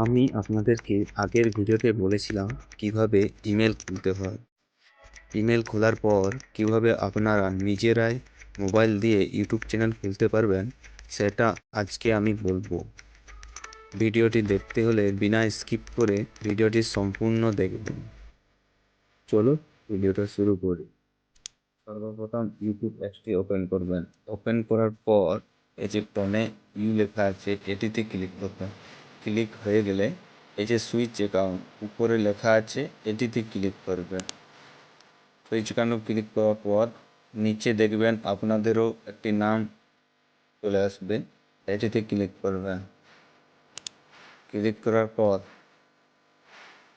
আমি আপনাদেরকে আগের ভিডিওতে বলেছিলাম কীভাবে ইমেল খুলতে হয়। ইমেল খোলার পর কীভাবে আপনারা নিজেরাই মোবাইল দিয়ে ইউটিউব চ্যানেল খুলতে পারবেন, সেটা আজকে আমি বলব। ভিডিওটি দেখতে হলে বিনা স্কিপ করে ভিডিওটি সম্পূর্ণ দেখবেন। চলো ভিডিওটা শুরু করি। সর্বপ্রথম ইউটিউব অ্যাপসটি ওপেন করবেন। ওপেন করার পর এই যে টনে ইউ লেখা আছে, এটিতে ক্লিক করবেন। ক্লিক হয়ে গেলে এই যে সুইচ অ্যাকাউন্ট উপরে লেখা আছে, এটিতে ক্লিক করবেন সুইচ অ্যাকাউন্ট ক্লিক করার পর নিচে দেখবেন আপনাদেরও একটি নাম চলে আসবে, এটিতে ক্লিক করবেন ক্লিক করার পর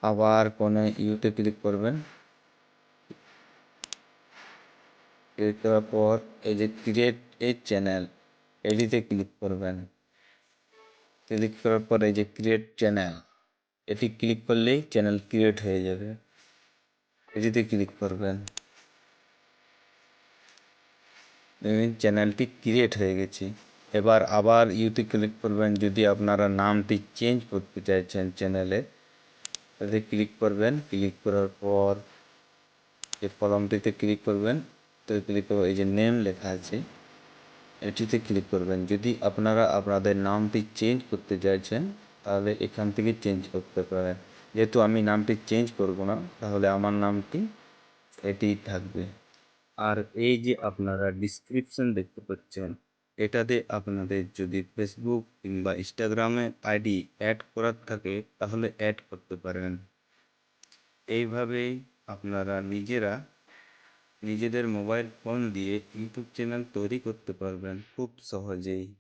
আবার কোনে ইউতে ক্লিক করবেন। ক্লিক করার পর এই যে ক্রিয়েট এ চ্যানেল এটিতে ক্লিক করবেন। ক্লিক করার পর যে ক্রিয়েট চ্যানেল এটি ক্লিক করলেই চ্যানেল ক্রিয়েট হয়ে যাবে। এটিতে ক্লিক করবেন। চ্যানেলটি ক্রিয়েট হয়ে গেছে। এবার আবার ইউতে ক্লিক করবেন। যদি আপনারা নামটি চেঞ্জ করতে চাইছেন চ্যানেলে তাতে ক্লিক করবেন। ক্লিক করার পর এই কলমটিতে ক্লিক করবেন তো ক্লিক করবেন। এই যে নেম লেখা আছে। এটিতে ক্লিক করবেন। যদি আপনারা আপনাদের নামটি চেঞ্জ করতে চাইছেন, তাহলে এখান থেকে চেঞ্জ করতে পারেন। যেহেতু আমি নামটি চেঞ্জ করব না, তাহলে আমার নামটি এটি থাকবে। আর এই যে আপনারা ডিসক্রিপশন দেখতে পাচ্ছেন, এটাতে আপনাদের যদি ফেসবুক কিংবা ইনস্টাগ্রামে আইডি অ্যাড করার থাকে, তাহলে অ্যাড করতে পারেন। এইভাবেই আপনারা নিজেরা নিজেদের মোবাইল ফোন দিয়ে ইউটিউব চ্যানেল তৈরি করতে পারবেন। খুব সহজেই।